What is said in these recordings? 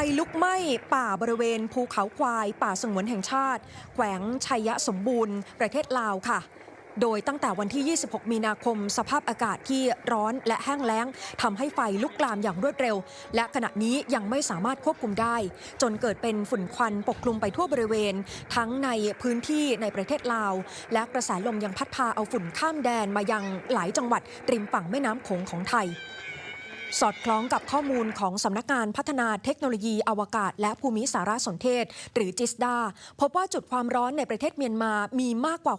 ฟลุกไหม้ป่าบริเวณภูเขาควาย ป่าสงวนแห่งชาติ แขวงชัยสมบูรณ์ ประเทศลาวค่ะ โดยตั้งแต่วันที่ 26 มีนาคม สภาพอากาศที่ร้อนและแห้งแล้งทำให้ไฟลุกลามอย่างรวดเร็ว และขณะนี้ยังไม่สามารถควบคุมได้ จนเกิดเป็นฝุ่นควันปกคลุมไปทั่วบริเวณ ทั้งในพื้นที่ในประเทศลาว และกระแสลมยังพัดพาเอาฝุ่นข้ามแดนมายังหลายจังหวัดริมฝั่งแม่น้ำโขงของไทย สอดคล้องกับข้อมูลของสำนักงานพัฒนาเทคโนโลยีอวกาศ และภูมิสารสนเทศ หรือจิสดาพบว่าจุดความร้อนในประเทศเมียนมามีมากกว่า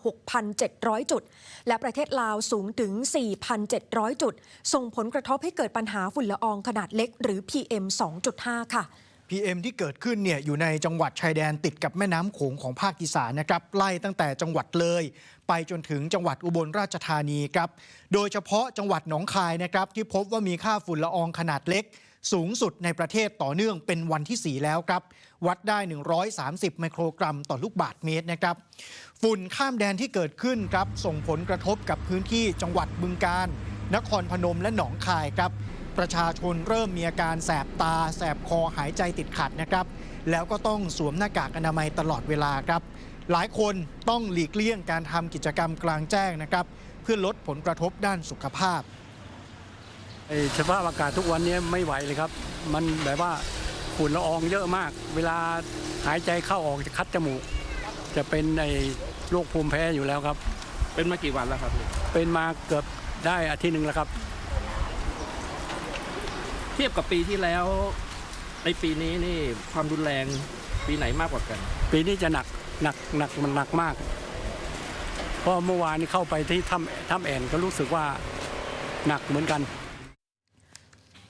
6,700 จุด และประเทศลาวสูงถึง 4,700 จุด ส่งผลกระทบให้เกิดปัญหาฝุ่นละอองขนาดเล็กหรือ PM 2.5 ค่ะ PM ที่เกิดขึ้นเนี่ยอยู่ในจังหวัดชายแดนติดกับแม่น้ำโขงของภาคอีสานนะครับไล่ตั้งแต่จังหวัดเลย ไปจนถึงจังหวัดอุบลราชธานีครับโดยเฉพาะจังหวัดหนองคายนะครับที่พบว่ามีค่าฝุ่นละอองขนาดเล็ก สูงสุดในประเทศต่อเนื่องเป็นวันที่ 4 แล้วครับ วัดได้ 130 ไมโครกรัมต่อลูกบาศก์เมตรนะครับฝุ่นข้ามแดนที่เกิดขึ้นครับส่งผลกระทบกับพื้นที่จังหวัดบึงกาฬนครพนมและหนองคายครับ ประชาชนเริ่มมีอาการแสบตา แสบคอหายใจติดขัดนะครับ แล้วก็ต้องสวมหน้ากากอนามัยตลอดเวลาครับ หลายคนต้องหลีกเลี่ยงการทำกิจกรรมกลางแจ้งนะครับ เพื่อลดผลกระทบด้านสุขภาพไอ้สภาพอากาศทุกวันนี้ไม่ไหวเลยครับ มันแบบว่าฝุ่นละอองเยอะมาก เวลาหายใจเข้าออกจะคัดจมูก จะเป็นไอ้โรคภูมิแพ้อยู่แล้วครับ เป็นมากี่วันแล้วครับ เป็นมาเกือบได้อาทิตย์หนึ่งแล้วครับ เทียบกับปีที่แล้ว ในปีนี้นี่ความรุนแรงปีไหนมากกว่ากัน ปีนี้จะหนักหนักหนักมันหนักมาก เพราะเมื่อวานนี้เข้าไปที่ถ้ำถ้ำแอนก็รู้สึกว่าหนักเหมือนกัน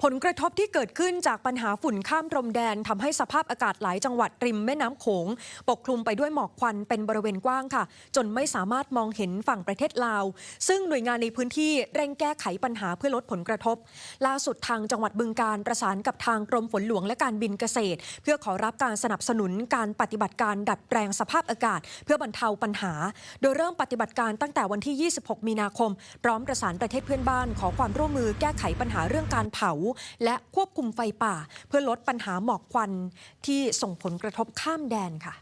ผลกระทบที่เกิดขึ้นจากปัญหาฝุ่นข้ามพรมแดนทำให้สภาพอากาศหลายจังหวัดริมแม่น้ำโขง ปกคลุมไปด้วยหมอกควันเป็นบริเวณกว้างค่ะ จนไม่สามารถมองเห็นฝั่งประเทศลาว ซึ่งหน่วยงานในพื้นที่เร่งแก้ไขปัญหาเพื่อลดผลกระทบ ล่าสุดทางจังหวัดบึงการประสานกับทางกรมฝนหลวงและการบินเกษตร เพื่อขอรับการสนับสนุนการปฏิบัติการดัดแปลงสภาพอากาศ เพื่อบรรเทาปัญหา โดยเริ่มปฏิบัติการตั้งแต่วันที่ 26 มีนาคม พร้อมประสานประเทศเพื่อนบ้านขอความร่วมมือแก้ไขปัญหาเรื่องการเผาและควบคุมไฟป่า เพื่อลดปัญหาหมอกควันที่ส่งผลกระทบข้ามแดนค่ะ